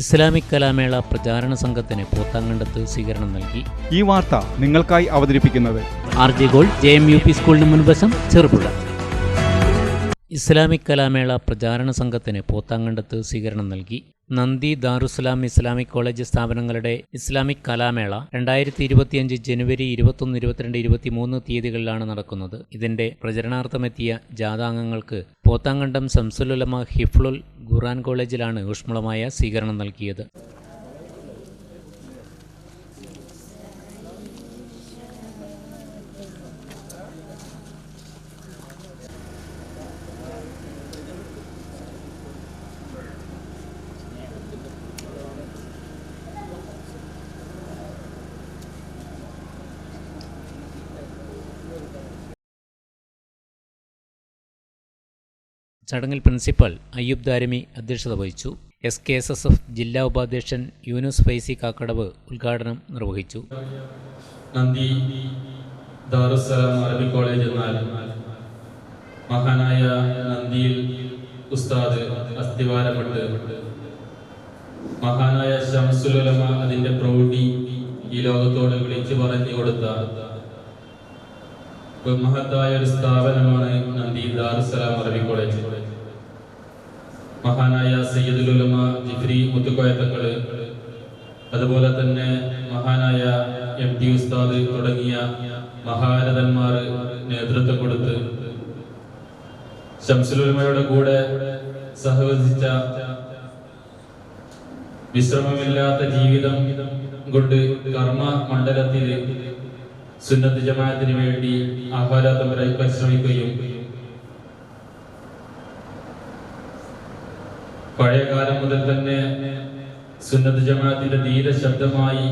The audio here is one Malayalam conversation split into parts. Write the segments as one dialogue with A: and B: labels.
A: ഇസ്ലാമിക് കലാമേള പ്രചാരണ സംഘത്തിന് പോത്താങ്കണ്ടത്ത് സ്വീകരണം നൽകി.
B: ഈ വാർത്ത നിങ്ങൾക്കായി അവതരിപ്പിക്കുന്നത്
A: R J Gold J M U P സ്കൂളിന് മുൻവശം ചെറുപുഴ. ഇസ്ലാമിക് കലാമേള പ്രചാരണ സംഘത്തിന് പോത്താങ്കണ്ടത്ത് സ്വീകരണം നൽകി. നന്ദി ദാറുസലാം ഇസ്ലാമിക് കോളേജ് സ്ഥാപനങ്ങളുടെ ഇസ്ലാമിക് കലാമേള രണ്ടായിരത്തി ഇരുപത്തിയഞ്ച് ജനുവരി ഇരുപത്തൊന്ന് ഇരുപത്തിരണ്ട് ഇരുപത്തിമൂന്ന് തീയതികളിലാണ് നടക്കുന്നത്. ഇതിന്റെ പ്രചരണാർത്ഥമെത്തിയ ജാഥാംഗങ്ങൾക്ക് പോത്താങ്കണ്ടം സംസുലുലമ ഹിഫ്ലുൽ ഖുറാൻ കോളേജിലാണ് ഊഷ്മളമായ സ്വീകരണം നൽകിയത്. ചടങ്ങിൽ പ്രിൻസിപ്പൽ അയ്യൂബ് ദാരമി അധ്യക്ഷത വഹിച്ചു. S K S S F ജില്ലാ ഉപാധ്യക്ഷൻ യൂനുസ് ഫൈസി കാക്കടവ് ഉദ്ഘാടനം നിർവഹിച്ചു.
C: നന്ദി. ദാറുസലാം അറബി കോളേജ് എന്നാൽ മഹാനായ നന്ദിയിൽ ഉസ്താദ് അസ്ഥിവാരമിട്ട് മഹാനായ ഷംസുലമ അതിന്റെ പ്രൗഢി ഈ ലോകത്തോട് വിളിച്ചു പറഞ്ഞു കൊടുത്ത മഹത്തായ ഒരു സ്ഥാപനമാണ് നന്ദി ദാറുസലാം അറബി കോളേജ്. മഹാനായ സയ്യദുലുലമ ജിഫ്രി മുത്തുക്കോയത്തങ്ങൾ അതുപോലെ തന്നെ മഹാനായ എം ടി ഉസ്താദ് തുടങ്ങിയ മഹാരഥന്മാർ നേതൃത്വം കൊടുത്ത് ശംസുലുലമയുടെ കൂടെ സഹവസിച്ച വിശ്രമമില്ലാത്ത ജീവിതം കൊണ്ട് കർമ്മ മണ്ഡലത്തിൽ സുന്നത്ത് ജമാഅത്തിന് വേണ്ടി ആഹ്ലാദപരമായി പരിശ്രമിക്കുകയും പഴയ കാലം മുതൽ തന്നെ സുന്നത്ത് ജമാഅത്തിന്റെ ധീര ശബ്ദമായി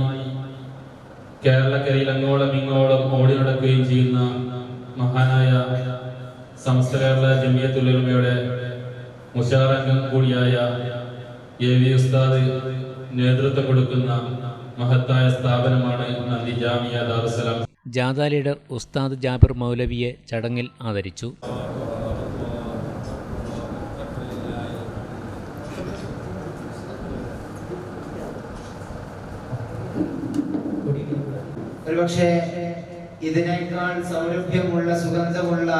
C: കേരളക്കരയിൽ അങ്ങോളം ഇങ്ങോളം ഓടി നടക്കുകയും ചെയ്യുന്ന മഹാനായ സമസ്ത കേരള ജമിയത്തുലമയുടെ മുഷാറംഗം കൂടിയായ എ വി ഉസ്താദ് നേതൃത്വം കൊടുക്കുന്ന മഹത്തായ സ്ഥാപനമാണ് നന്ദി ജാമിയ ദാറുസലാം
A: ജാഥാ ലീഡർ ഉസ്താദ് ജാബിർ മൗലവിയെ ചടങ്ങിൽ ആദരിച്ചു.
D: ഒരുപക്ഷെ ഇതിനേക്കാൾ സൗരഭ്യമുള്ള സുഗന്ധമുള്ള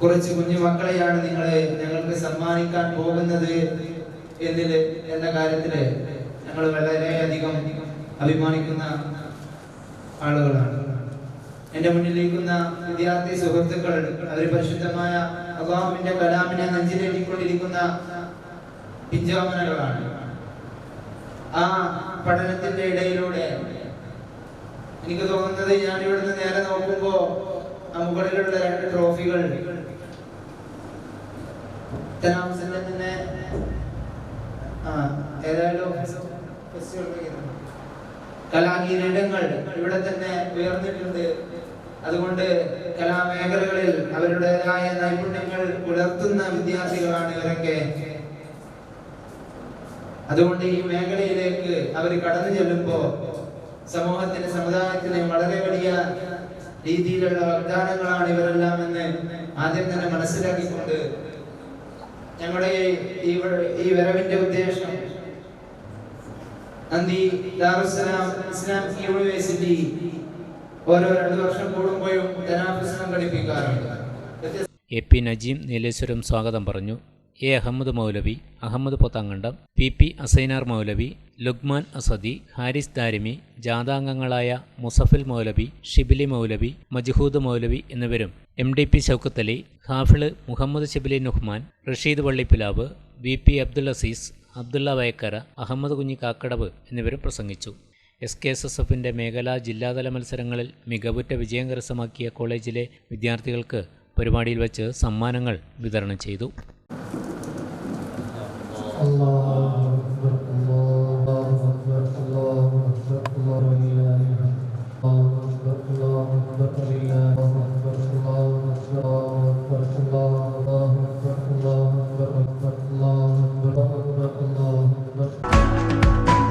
D: കുറച്ച് കുഞ്ഞു മക്കളെയാണ് നിങ്ങൾ ഞങ്ങൾക്ക് സമ്മാനിക്കാൻ പോകുന്നത് എന്നിൽ എന്ന കാര്യത്തിൽ ഞങ്ങൾ വളരെയധികം അഭിമാനിക്കുന്ന ആളുകളാണ്. എന്റെ മുന്നിലിരിക്കുന്ന വിദ്യാർത്ഥി സുഹൃത്തുക്കൾ അവർ പരിശുദ്ധമായ അള്ളാഹുവിന്റെ കലാമിനെ നെഞ്ചിലേറ്റിക്കൊണ്ടിരിക്കുന്ന പിഞ്ചാമനകളാണ്. ആ പഠനത്തിന്റെ ഇടയിലൂടെ എനിക്ക് തോന്നുന്നത് ഞാൻ ഇവിടുന്ന് നേരെ നോക്കുമ്പോ മുകളിലുള്ള രണ്ട് ട്രോഫികൾ തന്നെ ആ ഏതായാലും കലാകിരീടങ്ങൾ ഇവിടെ തന്നെ ഉയർന്നിട്ടുണ്ട്. അതുകൊണ്ട് കലാമേഖലകളിൽ അവരുടേതായ നൈപുണ്യങ്ങൾ പുലർത്തുന്ന വിദ്യാർത്ഥികളാണ് ഇവരൊക്കെ. അതുകൊണ്ട് ഈ മേഖലയിലേക്ക് അവർ കടന്നു ചെല്ലുമ്പോ സമൂഹത്തിന് സമുദായത്തിന് വളരെ വലിയ രീതിയിലുള്ള വാഗ്ദാനങ്ങളാണ് ഇവരെല്ലാം എന്ന് ആദ്യം തന്നെ മനസ്സിലാക്കിക്കൊണ്ട് ഞങ്ങളുടെ ഈ ഈ വരവിന്റെ ഉദ്ദേശം നന്ദി ദാറുസലാം ഇസ്ലാമിക് യൂണിവേഴ്സിറ്റി ഓരോ രണ്ടു വർഷം കൂടുമ്പോഴും ധനാഭ്യസനം കളിപ്പിക്കാറുണ്ട്
A: എ പി നജീം നീലേശ്വരം സ്വാഗതം പറഞ്ഞു. A Ahammed Moulavi Ahammed Pothankandam P P Asainar Moulavi Lukman Asadi Haris Darimi ജാഥാംഗങ്ങളായ Musafil മൗലവി ഷിബിലി മൗലവി മജ്ഹൂദ് മൗലവി എന്നിവരും M D P Shoukathali Hafil Muhammad Shibili Nuhman Rasheed Vallippilav V P Abdul Azeez Abdulla Vayakkara Ahammed Kunhi Kakkadav എന്നിവരും പ്രസംഗിച്ചു. എസ് കെ എസ് എസ് എഫിന്റെ മേഖലാ ജില്ലാതല മത്സരങ്ങളിൽ മികവുറ്റ വിജയം കരസ്ഥമാക്കിയ കോളേജിലെ വിദ്യാർത്ഥികൾക്ക് പരിപാടിയിൽ വച്ച് സമ്മാനങ്ങൾ വിതരണം ചെയ്തു.
E: 啊。